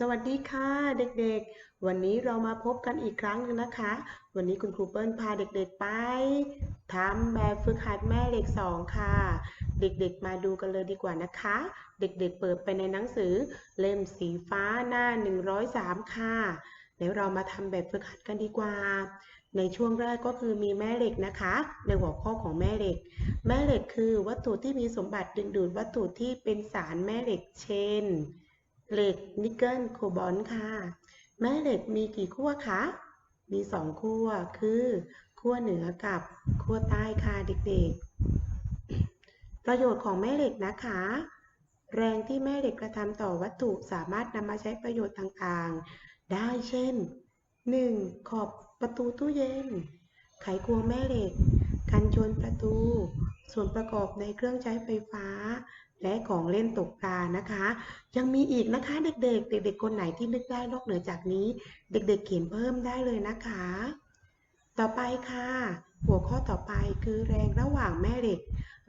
สวัสดีค่ะเด็กๆ วันนี้เรามาพบกันอีกครั้งนึงนะคะ วันนี้คุณครูเปิ้ลพาเด็กๆไปทำแบบฝึกหัดแม่เหล็กสองค่ะ เด็กๆมาดูกันเลยดีกว่านะคะ เด็กๆเปิดไปในหนังสือเล่มสีฟ้าหน้า 103 ค่ะ แล้วเรามาทำแบบฝึกหัดกันดีกว่า ในช่วงแรกก็คือมีแม่เหล็กนะคะ ในหัวข้อของแม่เหล็ก แม่เหล็กคือวัตถุที่มีสมบัติดึงดูดวัตถุที่เป็นสารแม่เหล็กเช่น เหล็กนิกเกิลโคบอลต์ค่ะ แม่เหล็กมีกี่ขั้วคะ มีสองขั้วคือขั้วเหนือกับขั้วใต้ค่ะเด็กๆ ประโยชน์ของแม่เหล็กนะคะ แรงที่แม่เหล็กกระทำต่อวัตถุสามารถนำมาใช้ประโยชน์ต่างๆ ได้เช่น 1. ขอบประตูตู้เย็น ไขควงแม่เหล็ก กันชนประตู ส่วนประกอบในเครื่องใช้ไฟฟ้า และของเล่นตกปลานะคะ ยังมีอีกนะคะเด็กๆ เด็กๆคนไหนที่นึกได้นอกเหนือจากนี้ เด็กๆเขียนเพิ่มได้เลยนะคะ ต่อไปค่ะ หัวข้อต่อไปคือแรงระหว่างแม่เหล็ก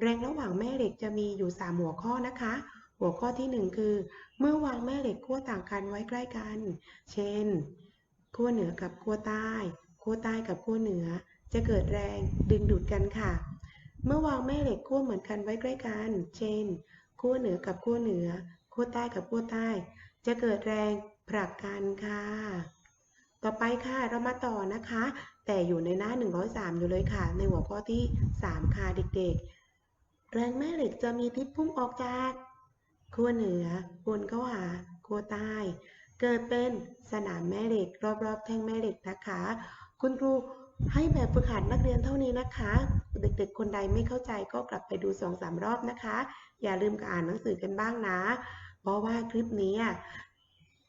แรงระหว่างแม่เหล็กจะมีอยู่ 3 หัวข้อนะคะ หัวข้อที่ 1 คือ เมื่อวางแม่เหล็กขั้วต่างกันไว้ใกล้กัน เช่นขั้วเหนือกับขั้วใต้ขั้วใต้กับขั้วเหนือ จะเกิดแรงดึงดูดกันค่ะ เมื่อวางแม่เหล็กขั้วเหมือนกันไว้ใกล้กัน เช่นขั้วเหนือกับขั้วเหนือขั้วใต้กับขั้วใต้ จะเกิดแรงผลักกันค่ะ ต่อไปค่ะเรามาต่อนะคะ แต่อยู่ในหน้า 103 อยู่เลยค่ะ ในหัวข้อที่ 3 ค่ะเด็กๆ แรงแม่เหล็กจะมีทิศพุ่งออกจากขั้วเหนือวนเข้าหาขั้วใต้ เกิดเป็นสนามแม่เหล็ก รอบๆ แท่งแม่เหล็กนะคะ คุณครู ให้แบบฝึกหัดนักเรียนเท่านี้นะคะ เด็กๆ คนใดไม่เข้าใจก็กลับไปดูสองสามรอบนะคะ อย่าลืมอ่านหนังสือกันบ้างนะ เพราะว่าคลิปนี้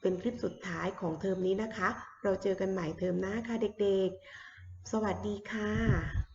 เป็นคลิปสุดท้ายของเทอมนี้นะคะ เราเจอกันใหม่เทอมหน้าค่ะเด็กๆ สวัสดีค่ะ